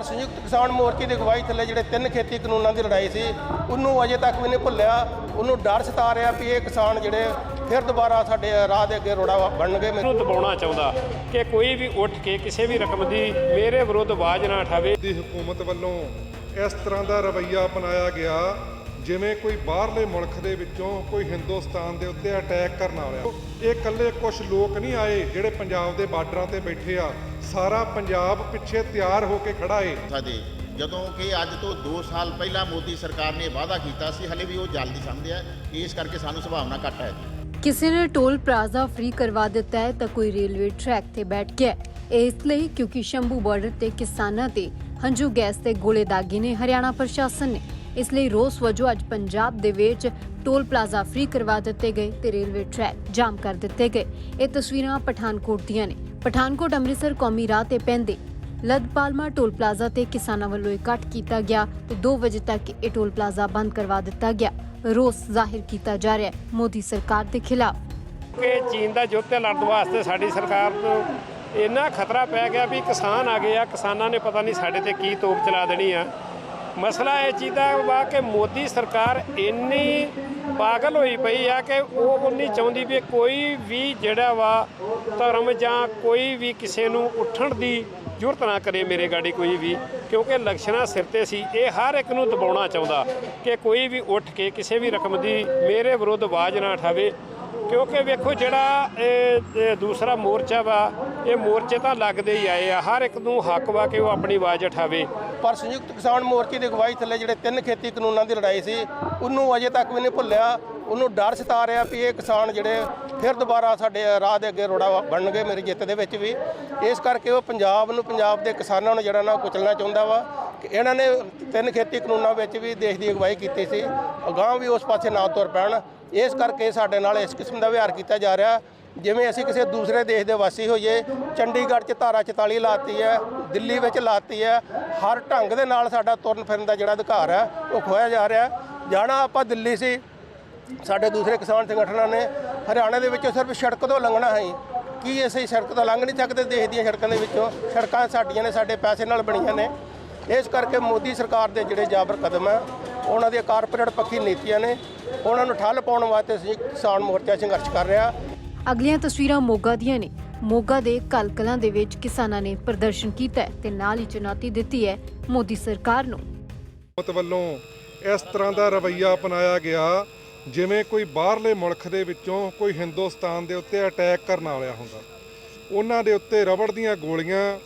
ਪਰ ਸੰਯੁਕਤ ਕਿਸਾਨ ਮੋਰਚੇ ਦੀ ਅਗਵਾਈ ਥੱਲੇ ਜਿਹੜੇ ਤਿੰਨ ਖੇਤੀ ਕਾਨੂੰਨਾਂ ਦੀ ਲੜਾਈ ਸੀ ਉਹਨੂੰ ਅਜੇ ਤੱਕ ਵੀ ਨਹੀਂ ਭੁੱਲਿਆ। ਉਹਨੂੰ ਡਰ ਸਤਾ ਰਿਹਾ ਵੀ ਇਹ ਕਿਸਾਨ ਜਿਹੜੇ ਫਿਰ ਦੁਬਾਰਾ ਸਾਡੇ ਰਾਹ ਦੇ ਅੱਗੇ ਰੋੜਾ ਬਣਨਗੇ ਨੂੰ ਦਬਾਉਣਾ ਚਾਹੁੰਦਾ ਕਿ ਕੋਈ ਵੀ ਉੱਠ ਕੇ ਕਿਸੇ ਵੀ ਰਕਮ ਦੀ ਮੇਰੇ ਵਿਰੁੱਧ ਆਵਾਜ਼ ਨਾ ਉਠਾਵੇ। ਦੀ ਹਕੂਮਤ ਵੱਲੋਂ ਇਸ ਤਰ੍ਹਾਂ ਦਾ ਰਵੱਈਆ ਅਪਣਾਇਆ ਗਿਆ ਜਿਵੇਂ ਕੋਈ ਬਾਹਰਲੇ ਮੁਲਕ ਦੇ ਵਿੱਚੋਂ ਕੋਈ ਹਿੰਦੁਸਤਾਨ ਦੇ ਉੱਤੇ ਅਟੈਕ ਕਰਨ ਵਾਲਿਆ। ਇਹ ਇਕੱਲੇ ਕੁਝ ਲੋਕ ਨਹੀਂ ਆਏ ਜਿਹੜੇ ਪੰਜਾਬ ਦੇ ਬਾਰਡਰਾਂ ਤੇ ਬੈਠੇ ਆ। ਸਾਰਾ ਪੰਜਾਬ ਪਿੱਛੇ ਤਿਆਰ ਹੋ ਕੇ ਖੜਾ ਏ। ਸਾਡੇ ਜਦੋਂ ਕਿ ਅੱਜ ਤੋਂ 2 ਸਾਲ ਪਹਿਲਾਂ ਮੋਦੀ ਸਰਕਾਰ ਨੇ ਵਾਅਦਾ ਕੀਤਾ ਸੀ ਹਲੇ ਵੀ ਉਹ ਜਲਦੀ ਸਮਝਿਆ ਹੈ। ਇਸ ਕਰਕੇ ਸਾਨੂੰ ਸੰਭਾਵਨਾ ਘੱਟ ਹੈ। ਕਿਸੇ ਨੇ ਟੋਲ ਪਲਾਜ਼ਾ ਫ੍ਰੀ ਕਰਵਾ ਦਿੱਤਾ ਹੈ ਤਾਂ ਕੋਈ ਰੇਲਵੇ ਟਰੈਕ ਤੇ ਬੈਠ ਗਿਆ ਇਸ ਲਈ ਕਿਉਂਕਿ ਸ਼ੰਭੂ ਬਾਰਡਰ ਤੇ ਕਿਸਾਨਾਂ ਤੇ ਹੰਝੂ ਗੈਸ ਤੇ ਗੋਲੇ ਦਾਗੇ ਨੇ। ਹਰਿਆਣਾ ਪ੍ਰਸ਼ਾਸਨ ਨੇ ਇਸ ਲਈ ਰੋਸ ਵਜੋਂ ਅੱਜ ਪੰਜਾਬ ਦੇ ਵਿੱਚ ਟੋਲ ਪਲਾਜ਼ਾ ਫ੍ਰੀ ਕਰਵਾ ਦਿੱਤੇ ਗਏ ਤੇ ਰੇਲਵੇ ਟਰੈਕ ਜਾਮ ਕਰ ਦਿੱਤੇ ਗਏ। ਇਹ ਤਸਵੀਰਾਂ ਪਠਾਨਕੋਟ ਦੀਆਂ ਨੇ। ਪਠਾਨਕੋਟ, ਅੰਮ੍ਰਿਤਸਰ, ਕੌਮੀ ਰਾਹ ਤੇ ਪੈਂਦੇ ਲਦ ਪਾਲਮਾ ਟੋਲ ਪਲਾਜ਼ਾ ਤੇ ਕਿਸਾਨਾਂ ਵੱਲੋਂ ਇਕੱਠ ਕੀਤਾ ਗਿਆ ਤੇ 2 ਵਜੇ ਤੱਕ ਇਹ ਟੋਲ ਪਲਾਜ਼ਾ ਬੰਦ ਕਰਵਾ ਦਿੱਤਾ ਗਿਆ। ਰੋਸ ਜ਼ਾਹਿਰ ਕੀਤਾ ਜਾ ਰਿਹਾ ਹੈ ਮੋਦੀ ਸਰਕਾਰ ਦੇ ਖਿਲਾਫ। ਕਿ ਚੀਨ ਦਾ ਯੁੱਧ ਤੇ ਲੜਨ ਵਾਸਤੇ ਸਾਡੀ ਸਰਕਾਰ ਨੂੰ ਇੰਨਾ ਖਤਰਾ ਪੈ ਗਿਆ ਵੀ ਕਿਸਾਨ ਆ ਗਏ ਆ। ਕਿਸਾਨਾਂ ਨੇ ਪਤਾ ਨਹੀਂ ਸਾਡੇ ਤੇ ਕੀ ਤੋਪ ਚਲਾ ਦੇਣੀ ਆ। ਮਸਲਾ ਇਹ ਚੀਜ਼ ਦਾ ਵਾ ਕਿ ਮੋਦੀ ਸਰਕਾਰ ਇੰਨੀ ਪਾਗਲ ਹੋਈ ਪਈ ਆ ਕਿ ਉਹ ਉਹ ਨਹੀਂ ਚਾਹੁੰਦੀ ਵੀ ਕੋਈ ਵੀ ਜਿਹੜਾ ਵਾ ਧਰਮ ਜਾਂ ਕੋਈ ਵੀ ਕਿਸੇ ਨੂੰ ਉੱਠਣ ਦੀ ਜ਼ਰੂਰਤ ਨਾ ਕਰੇ ਮੇਰੇ ਗਾੜੀ ਕੋਈ ਵੀ, ਕਿਉਂਕਿ ਲਕਸ਼ਣਾ ਸਿਰ ਤੇ ਸੀ। ਇਹ ਹਰ ਇੱਕ ਨੂੰ ਦਬਾਉਣਾ ਚਾਹੁੰਦਾ ਕਿ ਕੋਈ ਵੀ ਉੱਠ ਕੇ ਕਿਸੇ ਵੀ ਰਕਮ ਦੀ ਮੇਰੇ ਵਿਰੁੱਧ ਆਵਾਜ਼ ਨਾ ਉਠਾਵੇ। ਕਿਉਂਕਿ ਵੇਖੋ ਜਿਹੜਾ ਇਹ ਦੂਸਰਾ ਮੋਰਚਾ ਵਾ, ਇਹ ਮੋਰਚੇ ਤਾਂ ਲੱਗਦੇ ਹੀ ਆਏ ਆ। ਹਰ ਇੱਕ ਨੂੰ ਹੱਕ ਵਾ ਕਿ ਉਹ ਆਪਣੀ ਆਵਾਜ਼ ਉਠਾਵੇ। ਪਰ ਸੰਯੁਕਤ ਕਿਸਾਨ ਮੋਰਚੇ ਦੀ ਅਗਵਾਈ ਥੱਲੇ ਜਿਹੜੇ ਤਿੰਨ ਖੇਤੀ ਕਾਨੂੰਨਾਂ ਦੀ ਲੜਾਈ ਸੀ, ਉਹਨੂੰ ਅਜੇ ਤੱਕ ਵੀ ਨਹੀਂ ਭੁੱਲਿਆ। ਉਹਨੂੰ ਡਰ ਸਤਾ ਰਿਹਾ ਵੀ ਇਹ ਕਿਸਾਨ ਜਿਹੜੇ ਫਿਰ ਦੁਬਾਰਾ ਸਾਡੇ ਰਾਹ ਦੇ ਅੱਗੇ ਰੋੜਾ ਬਣਨਗੇ ਮੇਰੀ ਜਿੱਤ ਦੇ ਵਿੱਚ ਵੀ। ਇਸ ਕਰਕੇ ਉਹ ਪੰਜਾਬ ਨੂੰ, ਪੰਜਾਬ ਦੇ ਕਿਸਾਨਾਂ ਨੂੰ ਜਿਹੜਾ ਨਾ ਕੁਚਲਣਾ ਚਾਹੁੰਦਾ ਵਾ। ਇਹਨਾਂ ਨੇ ਤਿੰਨ ਖੇਤੀ ਕਾਨੂੰਨਾਂ ਵਿੱਚ ਵੀ ਦੇਸ਼ ਦੀ ਅਗਵਾਈ ਕੀਤੀ ਸੀ। ਅਗਾਂਹ ਵੀ ਉਸ ਪਾਸੇ ਨਾ ਤੁਰ ਪੈਣ। ਇਸ ਕਰਕੇ ਸਾਡੇ ਨਾਲ ਇਸ ਕਿਸਮ ਦਾ ਵਿਹਾਰ ਕੀਤਾ ਜਾ ਰਿਹਾ। ਜਿਵੇਂ ਅਸੀਂ ਕਿਸੇ ਦੂਸਰੇ ਦੇਸ਼ ਦੇ ਵਾਸੀ ਹੋਈਏ, ਚੰਡੀਗੜ੍ਹ 'ਚ ਧਾਰਾ 44 ਲਾਤੀ ਹੈ, ਦਿੱਲੀ ਵਿੱਚ ਲਾਤੀ ਹੈ, ਹਰ ਢੰਗ ਦੇ ਨਾਲ ਸਾਡਾ ਤੁਰਨ ਫਿਰਨ ਦਾ ਜਿਹੜਾ ਅਧਿਕਾਰ ਹੈ, ਉਹ ਖੋਇਆ ਜਾ ਰਿਹਾ। ਜਾਣਾ ਆਪਾਂ ਦਿੱਲੀ ਸੀ। ਸਾਡੇ ਦੂਸਰੇ ਕਿਸਾਨ ਸੰਗਠਨਾਂ ਨੇ ਹਰਿਆਣਾ ਦੇ ਵਿੱਚੋਂ ਸਿਰਫ ਸੜਕ ਤੋਂ ਲੰਘਣਾ ਹੈ ਕੀ ਅਸੀਂ ਸੜਕ ਤੋਂ ਲੰਘ ਨਹੀਂ ਸਕਦੇ? ਦੇਸ਼ ਦੀਆਂ ਸੜਕਾਂ ਦੇ ਵਿੱਚੋਂ ਸੜਕਾਂ ਸਾਡੀਆਂ ਨੇ, ਸਾਡੇ ਪੈਸੇ ਨਾਲ ਬਣੀਆਂ ਨੇ। ਇਸ ਕਰਕੇ ਮੋਦੀ ਸਰਕਾਰ ਦੇ ਜਿਹੜੇ ਜਾਬਰ ਕਦਮ ਹੈ ਉਹਨਾਂ ਦੀਆਂ ਕਾਰਪੋਰੇਟ ਪੱਖੀ ਨੀਤੀਆਂ ਨੇ ਉਹਨਾਂ ਨੂੰ ਠੱਲ ਪਾਉਣ ਵਾਸਤੇ ਅਸੀਂ ਕਿਸਾਨ ਮੋਰਚਾ ਸੰਘਰਸ਼ ਕਰ ਰਿਹਾ। ਅਗਲੀਆਂ ਤਸਵੀਰਾਂ ਮੋਗਾ ਦੀਆਂ ਨੇ। ਮੋਗਾ ਦੇ ਕਲਕਲਾਂ ਦੇ ਵਿੱਚ ਕਿਸਾਨਾਂ ਨੇ ਪ੍ਰਦਰਸ਼ਨ ਕੀਤਾ ਤੇ ਨਾਲ ਹੀ ਚੁਣੌਤੀ ਦਿੱਤੀ ਹੈ ਮੋਦੀ ਸਰਕਾਰ ਨੂੰ। ਹਕੂਮਤ ਵੱਲੋਂ ਇਸ ਤਰ੍ਹਾਂ ਦਾ ਰਵੱਈਆ ਅਪਣਾਇਆ ਗਿਆ ਜਿਵੇਂ ਕੋਈ ਬਾਹਰਲੇ ਮੁਲਕ ਦੇ ਵਿੱਚੋਂ ਕੋਈ ਹਿੰਦੁਸਤਾਨ ਦੇ ਉੱਤੇ ਅਟੈਕ ਕਰਨ ਵਾਲਿਆ ਹੁੰਦਾ। ਉਹਨਾਂ ਦੇ ਉੱਤੇ ਰਬੜ ਦੀਆਂ ਗੋਲੀਆਂ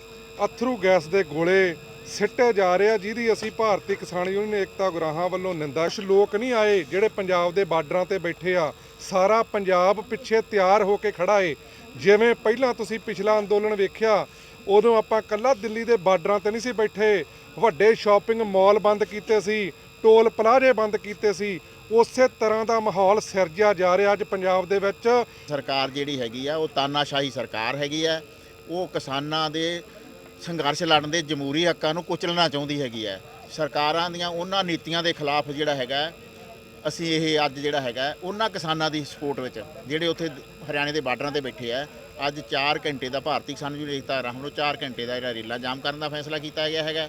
ਅਥਰੂ ਗੈਸ ਦੇ ਗੋਲੇ ਸਿੱਟੇ ਜਾ ਰਹੇ ਆ ਜਿਹਦੀ ਅਸੀਂ ਭਾਰਤੀ ਕਿਸਾਨ ਯੂਨੀਅਨ ਏਕਤਾ ਗੁਰਾਹਾਂ ਵੱਲੋਂ ਨਿੰਦਾ ਕੁਛ ਲੋਕ ਨਹੀਂ ਆਏ ਜਿਹੜੇ ਪੰਜਾਬ ਦੇ ਬਾਰਡਰਾਂ ਤੇ ਬੈਠੇ ਆ। ਸਾਰਾ ਪੰਜਾਬ ਪਿੱਛੇ ਤਿਆਰ ਹੋ ਕੇ ਖੜਾ ਏ। ਜਿਵੇਂ ਪਹਿਲਾਂ ਤੁਸੀਂ ਪਿਛਲਾ ਅੰਦੋਲਨ ਵੇਖਿਆ, ਉਦੋਂ ਆਪਾਂ ਕੱਲਾ ਦਿੱਲੀ ਦੇ ਬਾਰਡਰਾਂ ਤੇ ਨਹੀਂ ਸੀ ਬੈਠੇ। ਵੱਡੇ ਸ਼ਾਪਿੰਗ ਮਾਲ ਬੰਦ ਕੀਤੇ ਸੀ, ਟੋਲ ਪਲਾਜ਼ੇ ਬੰਦ ਕੀਤੇ ਸੀ। ਉਸੇ ਤਰ੍ਹਾਂ ਦਾ ਮਾਹੌਲ ਸਿਰਜਿਆ ਜਾ ਰਿਹਾ ਅੱਜ ਪੰਜਾਬ ਦੇ ਵਿੱਚ। ਸਰਕਾਰ ਜਿਹੜੀ ਹੈਗੀ ਆ, ਉਹ ਤਾਨਾਸ਼ਾਹੀ ਸਰਕਾਰ ਹੈਗੀ ਆ। ਉਹ ਕਿਸਾਨਾਂ ਦੇ ਸੰਘਰਸ਼ ਲੜਨ ਦੇ ਜਮਹੂਰੀ ਹੱਕਾਂ ਨੂੰ ਕੁਚਲਣਾ ਚਾਹੁੰਦੀ ਹੈਗੀ ਹੈ। ਸਰਕਾਰਾਂ ਦੀਆਂ ਉਹਨਾਂ ਨੀਤੀਆਂ ਦੇ ਖਿਲਾਫ ਜਿਹੜਾ ਹੈਗਾ ਅਸੀਂ ਇਹ ਅੱਜ ਜਿਹੜਾ ਹੈਗਾ ਉਹਨਾਂ ਕਿਸਾਨਾਂ ਦੀ ਸਪੋਰਟ ਵਿੱਚ, ਜਿਹੜੇ ਉੱਥੇ ਹਰਿਆਣੇ ਦੇ ਬਾਰਡਰਾਂ ਤੇ ਬੈਠੇ ਆ ਅੱਜ 4 ਘੰਟੇ ਦਾ ਭਾਰਤੀ ਕਿਸਾਨ ਯੂਨੀਅਨ ਏਕਤਾ ਰਾਹੀਂ ਨੂੰ 4 ਘੰਟੇ ਦਾ ਜਿਹੜਾ ਰੇਲਾ ਜਾਮ ਕਰਨ ਦਾ ਫੈਸਲਾ ਕੀਤਾ ਗਿਆ ਹੈਗਾ